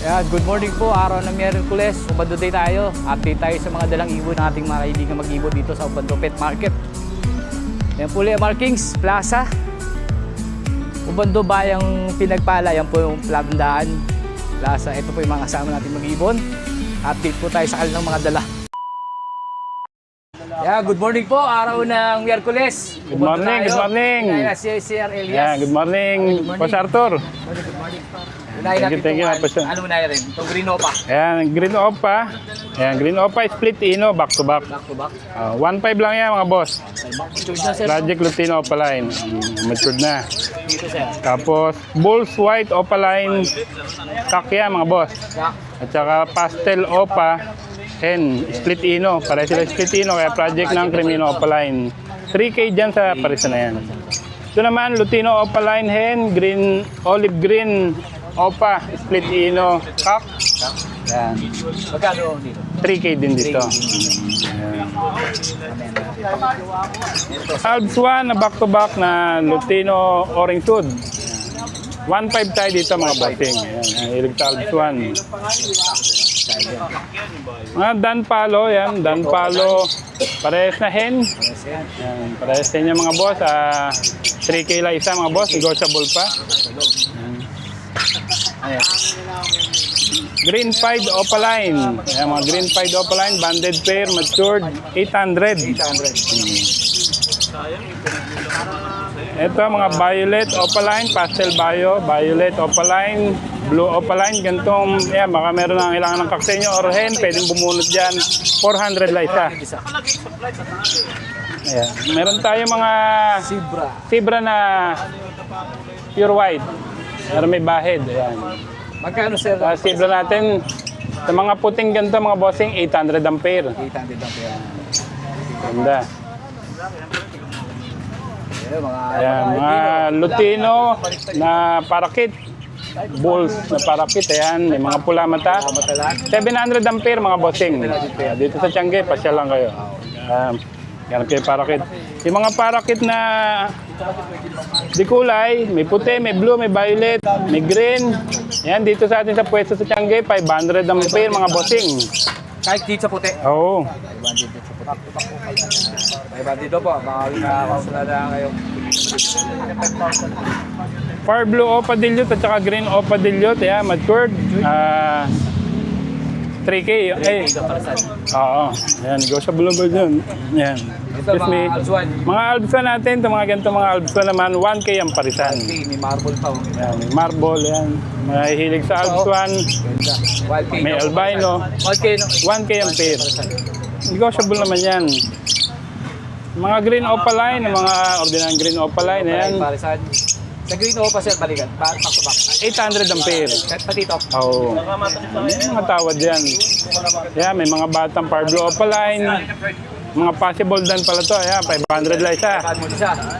Yan, good morning po. Araw ng Miyerkules. Ubando day tayo. Update tayo sa mga dalang ibon ng ating mga kaibigan mag-ibon dito sa Ubando Pet Market. Yan po ulit, Markings Plaza. Ubando Bayang Pinagpala. Yan po yung Plandaan Plaza. Ito po yung mga kasama natin mag-ibon. Update po tayo sa kanilang mga dala. Yeah, good morning po. Araw ng Miyerkules. Good morning, good morning. Yan, si Sir Elias. Yeah, good morning, Good morning. Boss Arthur. Good morning. Unahin Thank you, thank you, ano, ano unahin rin? Itong Green Opa. Ayan, Green Opa. Ayan, Green Opa split ino, back to back. Back to back. Uh, 1.5 lang yan mga boss. To na sir. Project Lutino Opaline. Matured na. Dito sir. Tapos, Bulls White Opaline. Kakya mga boss. At saka Pastel Opa. Hen, split ino. Para sila split ino, kaya project ng Crimino Opaline. 3K dyan sa parisa na yan. Ito naman, Lutino Opaline Hen, green, olive green, Opa, split ino, kak. Yan. Magkano dito? 3K din dito. Alps 1 na back to back na Lutino Orange Hood. 1.5 tayo dito mga bossing. Ayan, hilig sa Alps 1. Mga Dan Palo, yan. Dan Palo. Parehas na hen. Yan, parehas din yung mga boss. Ah, 3K lang isa mga boss. Negotiable pa. Ayan. Green Pied Opaline. Ayan, mga Green Pied Opaline. Banded pair. Matured. 800. 800. Ito mga violet opaline, pastel bio, violet opaline, blue opaline, gantong, yan, baka meron nang kailangan ng kaksenyo or hen, pwedeng bumunot dyan, 400 lang isa. Isa. Ayan. Meron tayo mga Zebra. zebra na pure white, meron may bahid, ayan. Magkano sir? Zebra natin, sa mga puting ganito, mga bossing, 800 ang pair. 800 lang kaya. Ganda. Ayan, mga Ayan, mga Lutino na parakit. Bulls na parakit, ayan, may mga pula mata. matalan. 700 ampere mga bossing. Dito sa Tiangge, pasya lang kayo. Um, yan kayo parakit. Yung mga parakit na di kulay, may puti, may blue, may violet, may green. Yan, dito sa atin sa pwesto sa Tiangge, 500 ampere mga bossing. Kahit dito sa puti. Oo. 500 dito sa puti. 500 dito po. Baka nakakasula na kayo. Far blue opa dilute at saka green opa dilute, yeah, matured. Ah 3K. Eh, sa oo. Yan, negotiable ba dyan? Yan. Ito Excuse me. mga Alzuan. Mga albsa natin, ito mga ganito mga albsa naman, 1K ang parisan. Okay, may marble pa. oh. Yan, may marble, yan. Mga hilig sa Ganda. King. may albino, Wild King. 1K ang pair. Negotiable naman yan. Mga green opaline, mga ordinary green opaline, yan. Para sa green o pa sir balikan. Back to back. 800 ang pair. Kahit pa dito. Oo. May mga tawad yan. Yeah, may mga batang Parblo Opaline. Mga possible dan pala to. Yeah, 500 lang isa.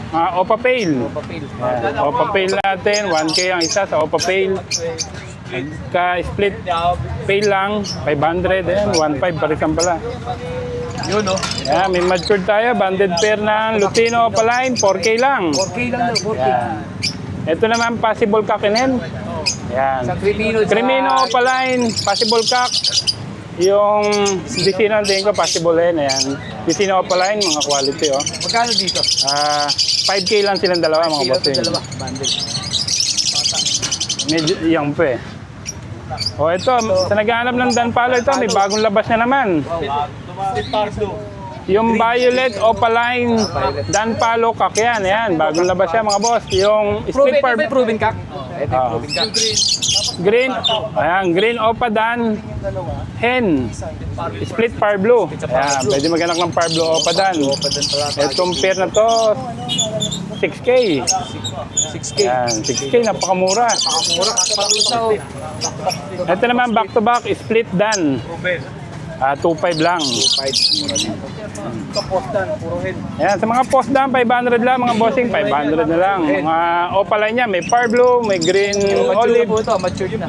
Mga Opa Pale. Papel. Yan. Opa Pale natin. 1K ang isa sa Opa Pale. Ka-split pay lang. 500. Ayan, 1.5 parisan pala. Yun no. Yeah, may matured tayo. Banded pair ng Lutino Opaline. 4K lang. 4K lang daw. 4K. Yan. Ito naman possible kakinen. Yan. Sa Crimino. sa- Crimino Opaline, possible cock. Yung Vicino din ko, possible din. Ayan. Vicino Opaline, mga quality oh. Magkano dito? Ah, 5K lang silang dalawa mga Kilo bossing. dalawa. Banded. Medyo young pa eh. O ito, sa naghahanap ng Dan Palo ito, may bagong labas na naman. Yung Violet Opaline Dan Palo Cock yan. Ayan, bagong labas yan mga boss. Yung Proven, split ito par ba yung proven? Ito yung Ah. proven cock. Green, ayan, green Opa Dan, hen, split par blue. Ayan, pwede maganak ng par blue Opa Dan. Padan pala. Itong pair na to, 6K. 6K. Ayan, 6K, napakamura. Mura. Parusa oh. Ito naman back to back, split Dan. Ah, 2.5 lang. 5. Kapostan. Puro head. Ayan, sa mga post dan, 500 lang, mga bossing, 500 na lang. Mga Opaline niya, may par blue, may green Mature na olive, po ito. Mature na.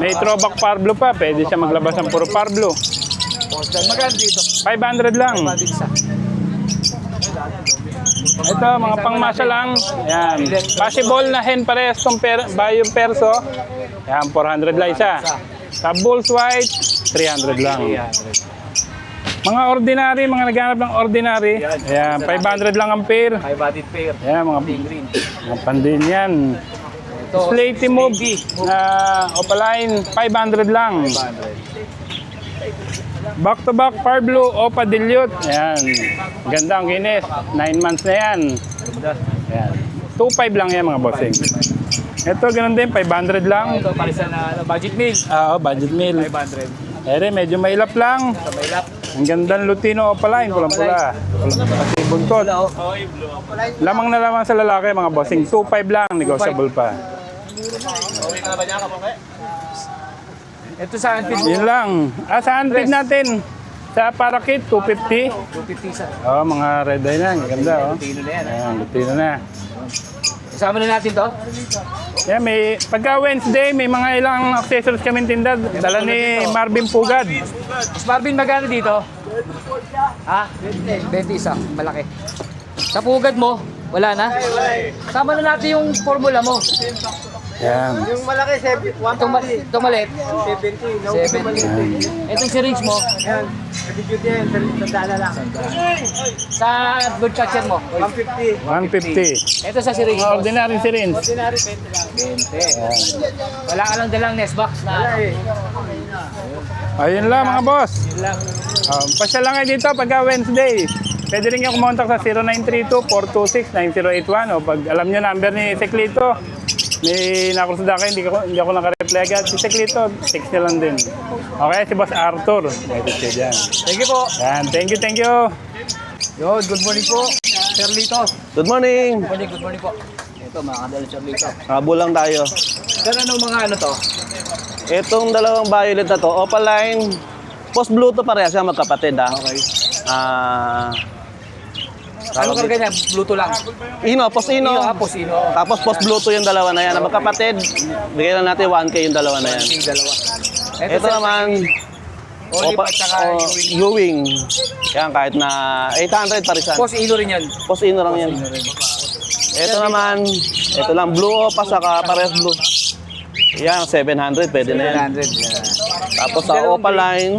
may throwback par blue pa, pwede siya maglabas ng puro par blue. Postan. Magkano dito? 500 lang. Isa. Ito, mga pangmasa lang. Yan. Possible na hen parehas tong per, ba yung perso. Yan, 400 lang isa. Sa Bulls White, 300 lang. 300. Mga ordinary, mga naghanap ng ordinary. Ayan, 500 lang ang pair. High bodied pair. Ayan, mga, green. mga pandin yan. Ito, Slaty move na opaline, 500 lang. 500. Back to back, Far Blue, Opa Dilute. Ayan, ganda ang kinis. 9 months na yan. Ayan. 2.5 lang yan mga bossing. Ito, ganun din, 500 lang. Ito, palisan na ano, budget meal. Ah, oh, budget meal. 500. Ere, medyo mailap lang. Sa may lap. Ang gandang Lutino Opaline, pulang-pula. Pati buntot. Lamang na lamang sa lalaki, mga bossing. 2.5 lang, negotiable pa. Ito sa antin Yun lang. Ah, saan feed natin? Sa Parakit, 250. 250 sa. Oh, mga red eye na. Ang Ganda, oh. Tino na yan. Ayan, Lutino na. Isama na natin to. Yeah, may, pagka Wednesday, may mga ilang accessories kami tinda. Dala ni Marvin Pugad. Mas Marvin, magkano dito? Ha? 20 isa. Malaki. Sa pugad mo, wala na? Sama na natin yung formula mo. Yan. Yung malaki, Itong, ma- itong maliit, 70. No? 70. Itong syringe mo, Ayan, nabigyo din, sandala lang. sa good catcher mo, 150. 150. ito sa syringe mo, ordinary syringe. Ordinary, 20 lang. 20. Wala ka lang dalang nest box na. Eh, Ayun lang mga boss. Um, pasya lang kayo dito pagka Wednesday. Pwede rin yung kumontak sa 0932-426-9081 o pag alam nyo number ni Seklito, may nakursuda kayo, hindi, ko, hindi ako nakareply agad. Si Seklito, text nyo lang din. Okay, si Boss Arthur. May siya dyan. Thank you po. Yan, thank you, thank you. Yo, good morning po. Sir Lito. Good morning! Good morning, good morning po. Ito, mga kadalo Sir Lito. Habol lang tayo. Sir, anong mga ano to? Itong dalawang violet na to, Opaline, post blue to parehas siya magkapatid ha. Okay. Ah, Ano karga niya? Bluetooth lang. Ino, post Ino. Ino, ah, post Ino. Tapos post blue to yung dalawa na yan. Na magkapatid, bigyan lang natin 1K yung dalawa na yan. Yung dalawa. Ito naman, Olive Opa, at saka oh, yung Ewing. Yan, kahit na 800 parisan. Post Ino rin yan. Post Ino lang yan. Ino rin. Ito naman, ito lang, blue Opa saka parehas blue. Yan, 700, pwede na yan. 700. Yeah. Tapos sa Dalawang Opaline,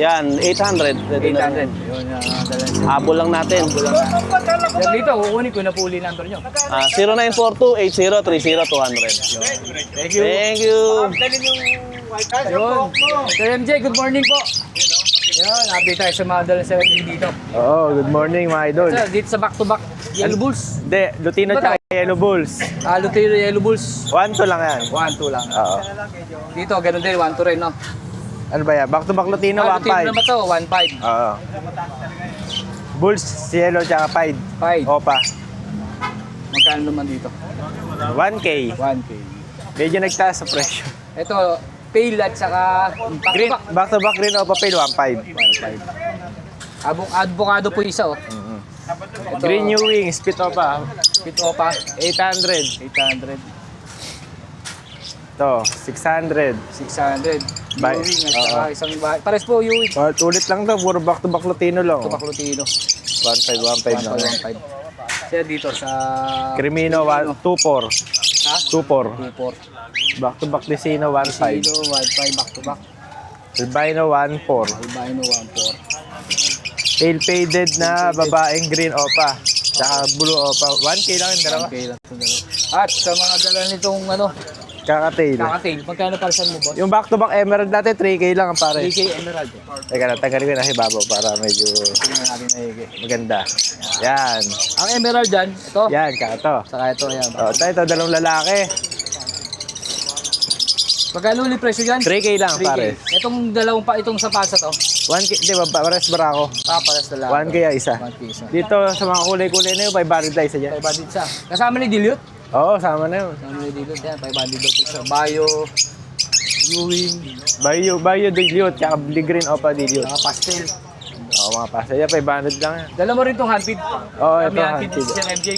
yan, 800. Pwede na 800. yan. Yun, uh, dalan siya. Habol lang natin. Sir Lito, kukunin ko na po uli number nyo. Ah, 0942-8030-200. Thank you. Thank you. dalhin yung white card. Yun. Sir MJ, good morning po. Yun, update tayo sa mga dalan sa dito. Oo, good morning mga idol. Sir, dito sa back-to-back Yellow Bulls. Hindi, Lutino tsaka Yellow Bulls. Ah, Lutero Yellow Bulls. 1-2 lang yan. 1-2 lang. Oo. Dito, ganun din, 1-2 rin, no? Ano ba yan? Back to back Lutino, Ah, Lutero 1-5. naman to, 1-5. Oo. Bulls, Yellow tsaka Pied. 5. Opa. Magkano naman dito? 1K. 1K. Medyo nagtaas sa presyo. Ito, pale at saka Green, back-to-back. back to back rin Opa Pale, 1-5. 1-5. Abong advocado po isa, oh. Ito, Green New Wing, Spit Opa, Pito pa, 800. 800. Ito, 600. 600. Bye. Ewing at saka isang bahay. Pares po, Ewing. Oh, ulit lang to, puro back to back Lutino lang. Ito pa Lutino. 1-5, 1-5 lang. 1-5. Siya dito sa... Crimino, 2-4. Ha? 2-4. 2-4. Back to back Lucino, 1-5. Sino, 1-5 back to back. Albino, 1-4. Albino, 1-4. Pale faded na babaeng green opa. Tsaka blue opa. 1K lang yung dalawa. Okay lang ito dalawa. At sa mga dala nitong ano, Kakatail. kakatail, magkano palasan mo, boss? Yung back to back emerald natin, 3K lang ang pare. 3K Emerald. Teka lang, tanggalin ko na si Babo para medyo maganda. Yan. Ang Emerald dyan, ito. Yan, kakato. Saka ito, yan. O, ito, ito, dalawang lalaki. Magkano ulit presyo dyan? 3K lang 3K. pare. Itong dalawang pa, itong sa pasa to. 1K, di ba, pares barako. Ah, pares na lang. 1K ang isa. 1K isa. Dito sa mga kulay-kulay na yun, 500 lang isa dyan. 500 sa. Kasama ni Dilute? Oo, sama na yun. Kasama ni Dilute yan. 500 daw po sa Bio, Ewing, Bayo, bayo, dilute, tsaka blue green opa dilute. saka pastel. Oo, mga pasa yan, 500 lang yan. Dala mo rin itong handpid. Oo, Kami ito, handpid handpid. si Sir MJ.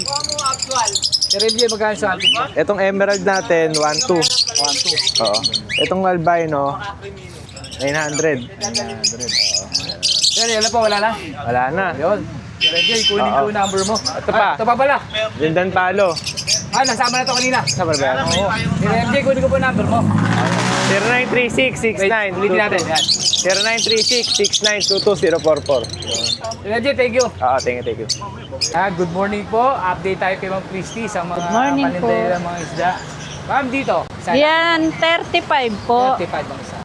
Sir MJ, magkano sa handpid? Itong emerald natin, 1-2. 1, 2. Oo. Itong albino, 900. Sir, yan lang po, wala na. Wala na. Yun. Sir MJ, kunin ko yung number mo. Ito pa. Ah, ito pa pala. Lindan Palo. Ah, nasama na to kanina. Sa Barbera. Oo. Sir MJ, kunin ko po yung number mo. 0936-69. Ulitin natin. Yan. 0936-6922-044. Legit, thank you. Oo, thank you, thank you. Ah, good morning po. Update tayo kay Ma'am Christy sa mga Good morning po. palindaya ng mga isda. Ma'am, dito. Yan, 35 po. 35 ang isa.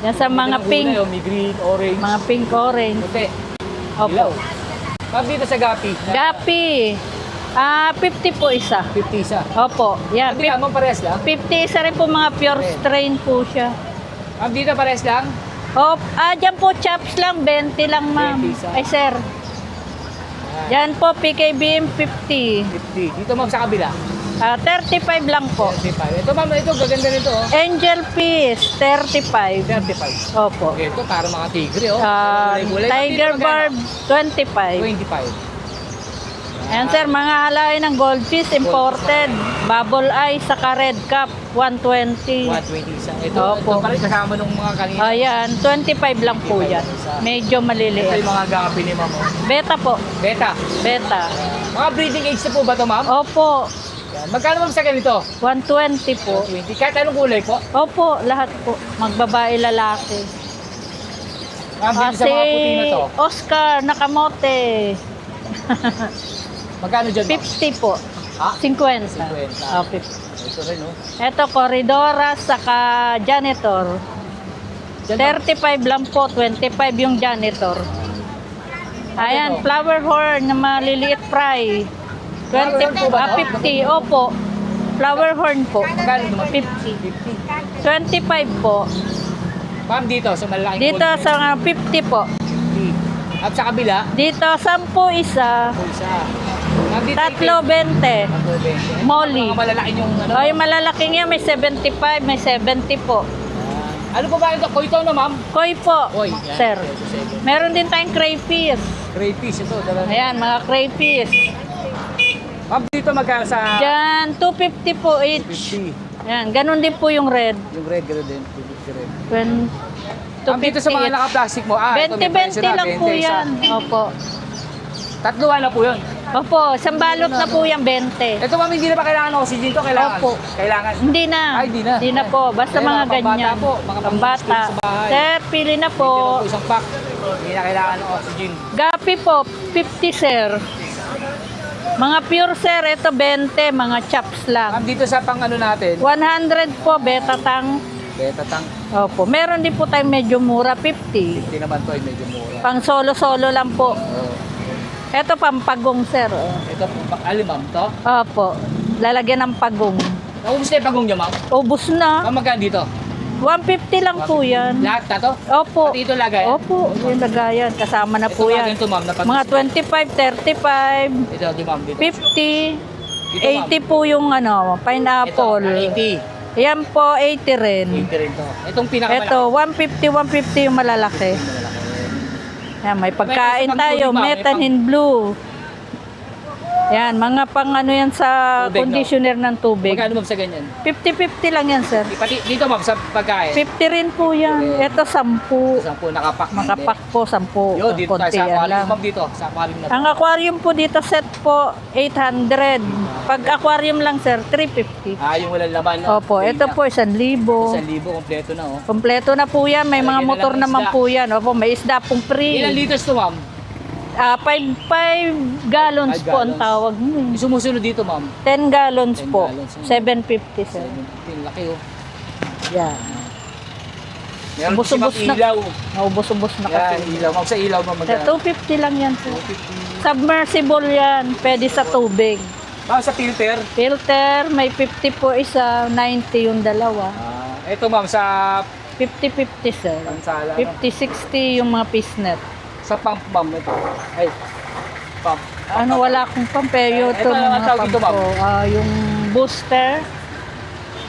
Yan sa mga Ito ng pink, kulay, oh, May green, orange, mga pink orange. puti, Opo. ilaw. Ma'am, dito sa Gapi. Gapi. Ah, 50 po isa. 50 isa. Opo. Yan, Hindi ka, ma'am, parehas lang. 50 isa rin po mga pure strain po siya. Ma'am, dito parehas lang. Op, ah, dyan po chops lang, 20 lang ma'am. 20 isa. Ay sir, Yan. yan po PKBM 50. 50. Dito, ma'am, sa kabila. Ah, 35 lang po. 35. Ito, ma'am, ito, gaganda nito, oh. Angel Fish, 35. 35. Opo. Okay, ito, para mga tigre, oh. Ah, Kulay-kulay. Ma'am, Tiger magkano? Barb, 25. 25. Ayan sir, mga halayan ng goldfish imported. Bubble eye sa red cup, 120. 120 isa. Ito, ito Opo. pa rin kasama nung mga kanina. Ayan, 25 lang po yan. Medyo Ito maliliit. yung mga gapi ni ma'am, oh. Beta po, Beta. beta. Mga breeding age na po ba ito, ma'am? Opo, Yan. Magkano ma'am sa ganito? 120 po. 20. Kahit anong kulay po? Opo, lahat po. Magbabae, lalaki. Ma'am, dito sa mga puti na to. Oscar Nakamote, Magkano dyan, ma'am? 50 po. Ah? 50. 50. Oh, 50. Ito rin, oh. Ito, Corridora, saka janitor. Dyan, ma'am. 35 lang po, 25 yung janitor. Ayan, Ano? flower horn na maliliit fry. 20, Flower horn po ba ah, to? 50, opo. Flower horn po. Magkano naman? 50. 50. 25 po. Ma'am, dito sa malalaking Dito sa mga 50 po. 50. At sa kabila, Dito 10 isa. dito Tatlo 20. Tatlo, 20. Molly. Mga malalaki yung ano. O yung malalaking yan, may 75, may 70 po. Ano po ba ito? Koito no, ma'am? Koi po, Koi. Yan. sir. Meron din tayong crayfish. Crayfish ito. Dala. Ayan, mga crayfish. Ma'am, dito magkano sa... Diyan, 250 po each. 50. Ayan, ganun din po yung red. Yung red, gano'n din. 250 rin. When, Ma'am, dito sa mga 250 each. naka-plastic mo, ah, ito may presyo 20-20 na, lang 20 po isa. yan. Opo. Tatluhan na po yun. Opo, isang balot na po yan, 20. Ito ma'am, hindi na pa kailangan ng oxygen to, kailangan. Opo. Kailangan. Hindi na. Ay, hindi na. Hindi na po. Basta mga mga ganyan. po, mga Pambata. pang-school sa bahay. Sir, pili na po. po isang pack. Hindi na kailangan ng oxygen. Gapi po, 50 sir. Mga pure sir, ito 20, mga chops lang. Ma'am, dito sa pang ano natin, 100 po, beta tang. beta tang. Opo, meron din po tayong medyo mura, 50. Hindi naman to, ay medyo mura. Pang solo-solo lang po. Ito pampagong sir. oh. Ito po, pang ali ma'am to. Opo, lalagyan ng pagong. Naubos na yung pagong niya ma'am. Ubus na. Ma'am, magkano dito? 150 lang po yan. Lahat na to? Opo. Pati ito lagay? Opo, yung lagayan. Kasama na Ito po yan. ganito ma'am, pag- Mga 25, 35, Ito, di ma'am, dito. 50, Dito, ma'am. 80 po yung ano, Ito, pineapple. 80. Yan po, 80 rin. 80 rin to. Itong pinakamalaki. Ito, 150, 150 yung malalaki. Yan, may pagkain tayo, metanin blue. Yan, mga pang ano yan sa Tubig, no? conditioner ng tubig. Magkano ma'am sa ganyan? 50-50 lang yan, sir. Pati dito ma'am, sa pagkain. 50 rin po yan. Ito, 10. Sampu nakapak. Makapak po, 10. Yo, dito tayo Konti sa yan aquarium lang. ma'am dito. Sa aquarium na. Ang aquarium po dito set po 800. Pag aquarium lang sir 350. Ah, yung walang laman. no? Opo, ito na. po 1,000. Isang libo, kompleto na oh. Kompleto na po yan. May Lagyan na mga motor lang ng naman isda. po yan. Opo, may isda pong Ilang free. liters to ma'am? Ah, 5 5 gallons Five po ang gallons. tawag mo. Yung sumusunod dito ma'am. 10 gallons 10 po. gallons, oh. 750 sir. 17, laki oh. Yan. Meron Ubus-ubus si na. ilaw. Naubos-ubos na Yan, kasi. ilaw. Ma'am sa ilaw ma'am magkano? 250 lang yan sir. Submersible yan. Pwede sa tubig. Ma'am sa filter. Filter, may 50 po isa, 90 yung dalawa. Ah, ito ma'am sa 50-50 sir. pansala. no? 50-60 yung mga pisnet. Sa pump ma'am ito. Ay. Pump. Ano, wala akong pampero Ito to na ang mga tawag dito, ma'am. pampo. Ah, yung booster,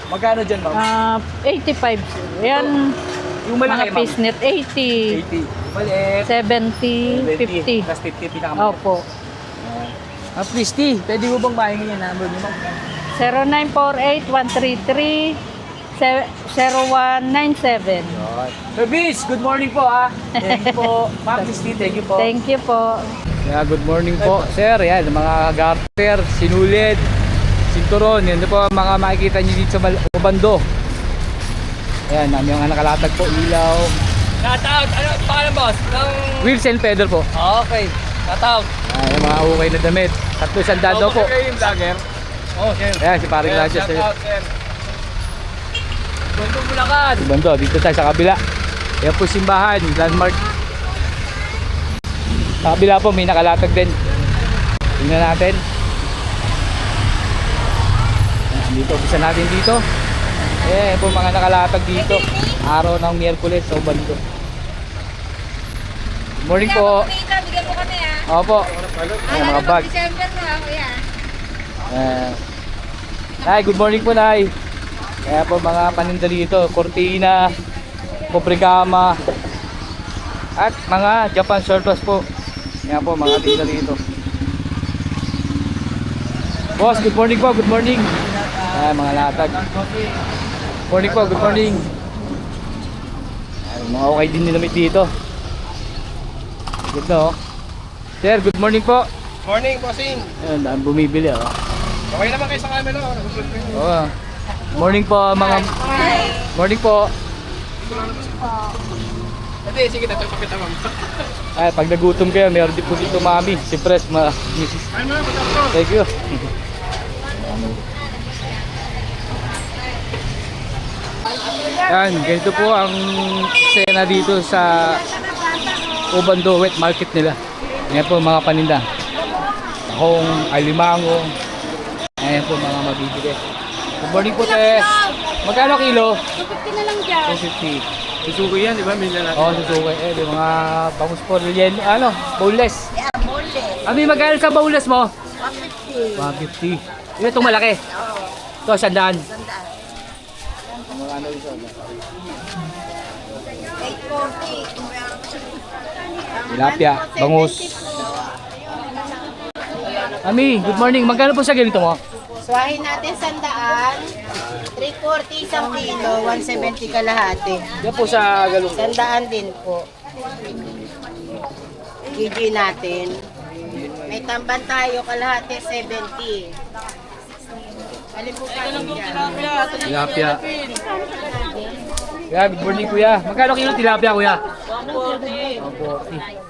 Magkano dyan ma'am? ah 85 sir. Yan, yung malaki mga ma'am. pisnet, 80, 80. Maliit. 70, 50. Plus 50 pinakamaliit. Opo. Ah, Christy, pwede mo bang mahingi yung number niyo ma'am? 0948-133-0197. Sir Vince, good morning po ah. Thank you po. Ma'am Christy, thank you po. Thank you po. Yeah, good morning po, sir. Yan, mga garter, sinulid, sinturon. Yan po ang mga makikita niyo dito sa Obando. Ayan, may mga nakalatag po, ilaw. Shoutout! Ano pangalan boss? Ng... Wheels and pedal po. Okay. Shoutout! Ayan, mga ukay na damit. Tatlo isang dado po. kayo yung vlogger? Oh, sir. Ayan, si paring Lanchas. Shoutout, sir. Buntong Bulacan! Bando, dito tayo sa kabila. Ayan po simbahan, landmark. Sa kabila po, may nakalatag din. Tingnan natin. Dito, umpisa natin dito. Eh, po mga nakalatag dito. Araw ng Miyerkules sa Bando. Good morning po. Bigyan mo kami ah. Opo. Ayan, mga bag. December na, kuya. Ayan. Nay, good morning po, Nay. Kaya po mga paninda dito, cortina, kubrigama, at mga Japan surplus po. Kaya po mga tinda dito. Boss, good morning po, good morning. Ayan, mga latag. Morning po, good morning. Ayan, mga okay din nilamit dito. Good no? Sir, good morning po. Morning, bossing! Daan bumibili oh. Okay naman kayo sa camera. oh. Morning po mga Morning po. Hindi, sige, tatapakita mo. Ay, pag nagutom kayo, meron din po dito mami. Si Pres, ma. Thank you. Yan, ganito po ang sena dito sa Ubando Wet Market nila. Yan po mga paninda. Tahong, alimango. Ayan po mga mabibili. Good morning po, te. Magkano kilo? 250 na lang dyan. 250. Susuko yan, di ba? Minsan natin. Oo, oh, susukay. Eh, di mga bangus po. Yan, ano, bowless. Yeah, mole. Abi, magkano sa bowless mo? 150. 150. Ito itong malaki. Ito, sandaan. Sandaan. Ano ito? 840. Tilapia, bangus. Ami, good morning. Magkano po sa ganito mo? Swahin natin sandaan. 340 isang kilo, 170 kalahati. Yan po sa galong. Sandaan din po. GG natin. May tamban tayo, kalahati 70. Alin po tayo dyan? Tilapia. Kuya, good morning kuya. Magkano kilo tilapia kuya? 140. 140.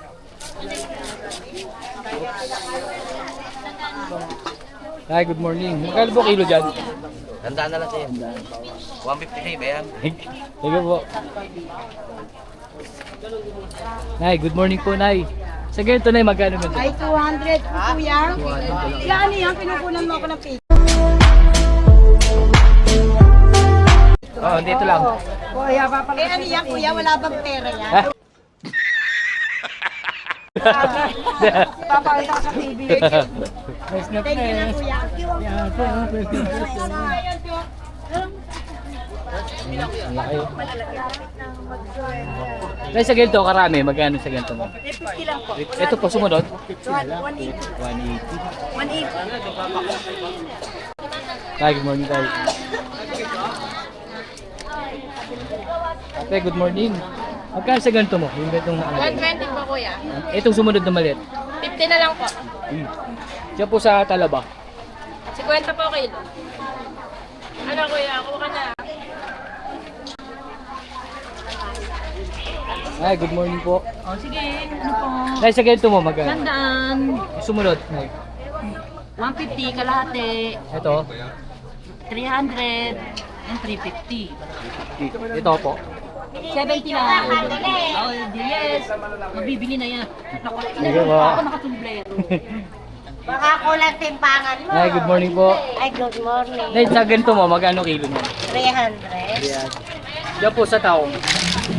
Hi, good morning. Magkano po kilo dyan? Tandaan na lang sa'yo. 150 sa'yo ba yan? Thank you po. Nay, good morning po, Nay. Sa ganito, Nay, magkano ganito? Ay, 200 po, kuya. Yan, yan, kinukunan mo ako ng. Oo, oh, dito lang. Kuya, papalaki. Eh, ano yan, kuya? Wala bang pera yan? Papakita sa TV. Thank ganito, karami. Magkano sa ganito mo? 50 lang po. Ito po, sumunod? 180. 180. 180. Tay, good morning, Tay. Ate, good morning. Magkano sa ganito mo? Yung ganitong ano? 120 po kuya. Itong sumunod na maliit. 50 na lang po. Hmm. Diyan po sa Talaba. 50 po kilo. Ano kuya, kuha ka na. Ay, good morning po. O sige, ano po? Nay, sa ganito mo, magkano? Sandaan. Yung Sumunod. Nay. 150 kalahati. Ito. 300 and 350. Ito po. 70 lang. Oh, yes. Mabibili na yan. Sige po. ako nakatulblero. Baka kulang timpangan mo. Nay, good morning po. Ay, good morning. Nay, sa ganito mo, magkano kilo mo? 300. Yan. Diyan po sa taong.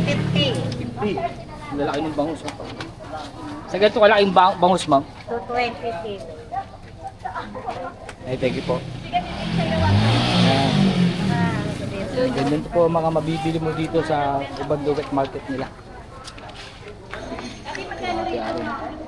50. 50. Ang lalaki ng bangus. oh. Sa ganito kalaking bang bangus, ma'am. 220 kilo. Ay, thank you po. Yan. Ganyan po mga mabibili mo dito sa Wet Market nila. Mga